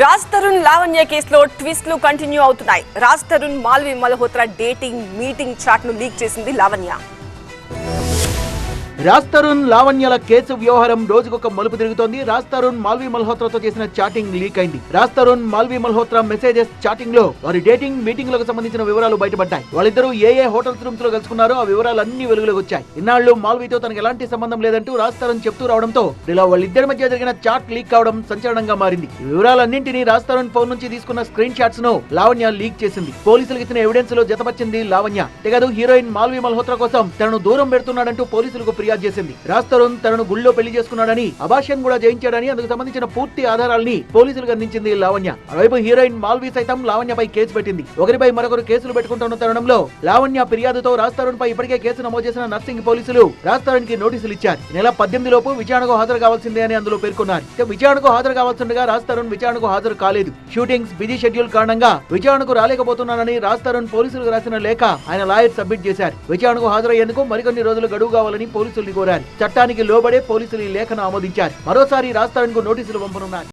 రాజ్ తరుణ్ లావణ్య కేసులో ట్విస్ట్లు కంటిన్యూ అవుతున్నాయి. రాజ్ తరుణ్ మాల్వి మల్హోత్రా డేటింగ్ మీటింగ్ చాట్ను లీక్ చేసింది లావణ్య. రాజ్ తరుణ్ లావణ్యల కేసు వ్యవహారం రోజుకొక మలుపు తిరుగుతోంది. రాజ్ తరుణ్ మాల్వి మల్హోత్రాతో చేసిన చాటింగ్ లీక్ అయింది. రాజ్ తరుణ్ మాల్వి మల్హోత్రా మెసేజెస్ చాటింగ్లో వారి డేటింగ్ మీటింగ్లకు సంబంధించిన వివరాలు బయటపడ్డాయి. వాళ్ళిద్దరూ ఏ ఏ హోటల్స్ రూమ్స్లో కలుసుకున్నారో ఆ వివరాలు అన్ని వెలుగులోకి వచ్చాయి. ఇన్నాళ్ళు మాల్వితో తనకు ఎలాంటి సంబంధం లేదంటూ రాజ్ తరుణ్ చెప్తూ రావడంతో ఇలా వాళ్ళిద్దరి మధ్య జరిగిన చాట్ లీక్ కావడం సంచలనంగా మారింది. ఈ వివరాలన్నింటినీ రాజ్ తరుణ్ ఫోన్ నుంచి తీసుకున్న స్క్రీన్ షాట్స్ను లావణ్య లీక్ చేసింది. పోలీసులకు ఇచ్చిన ఎవిడెన్స్లో జతపరిచింది లావణ్య. తెగదు హీరోయిన్ మాల్వి మల్హోత్రా కోసం తనను దూరం పెడుతున్నాడంటూ పోలీసులకు ఫిర్యాదు చేసింది. రాజ్ తరుణ్ తనను గుళ్ళో పెళ్ళి చేసుకున్నాడని అభాష్యం కూడా జయించాడని అందుకు సంబంధించిన పూర్తి ఆధారాలని పోలీసులకు అందించింది లావణ్య. మరోవైపు హీరోయిన్ మాల్వి సైతం లావణ్యపై కేసు పెట్టింది. ఒకరిపై మరొకరు కేసులు పెట్టుకుంటున్న తరుణంలో లావణ్య ఫిర్యాదుతో రాజ్ తరుణ్ పై ఇప్పటికే కేసు నమోదు చేసిన నర్సింగ్ పోలీసులు రాజ్ తరుణ్కి నోటీసులు ఇచ్చారు. నెల పద్దెనిమిది లోపు విచారణకు హాజరు కావాల్సిందే అని అందులో పేర్కొన్నారు. విచారణకు హాజరు కావాల్సిండగా రాజ్ తరుణ్ విచారణకు హాజరు కాలేదు. షూటింగ్స్ బిజీ షెడ్యూల్ కారణంగా విచారణకు రాలేకపోతున్నానని రాజ్ తరుణ్ పోలీసులకు రాసిన లేఖ ఆయన లాయర్ సబ్మిట్ చేశారు. విచారణకు హాజరయ్యేందుకు మరికొన్ని రోజులు గడువు కావాలని పోలీసులు పోలీసుల్ని కోరారు. చట్టానికి లోబడే పోలీసులు ఈ లేఖను ఆమోదించారు. మరోసారి రాజస్థాన్కు నోటీసులు పంపనున్నారు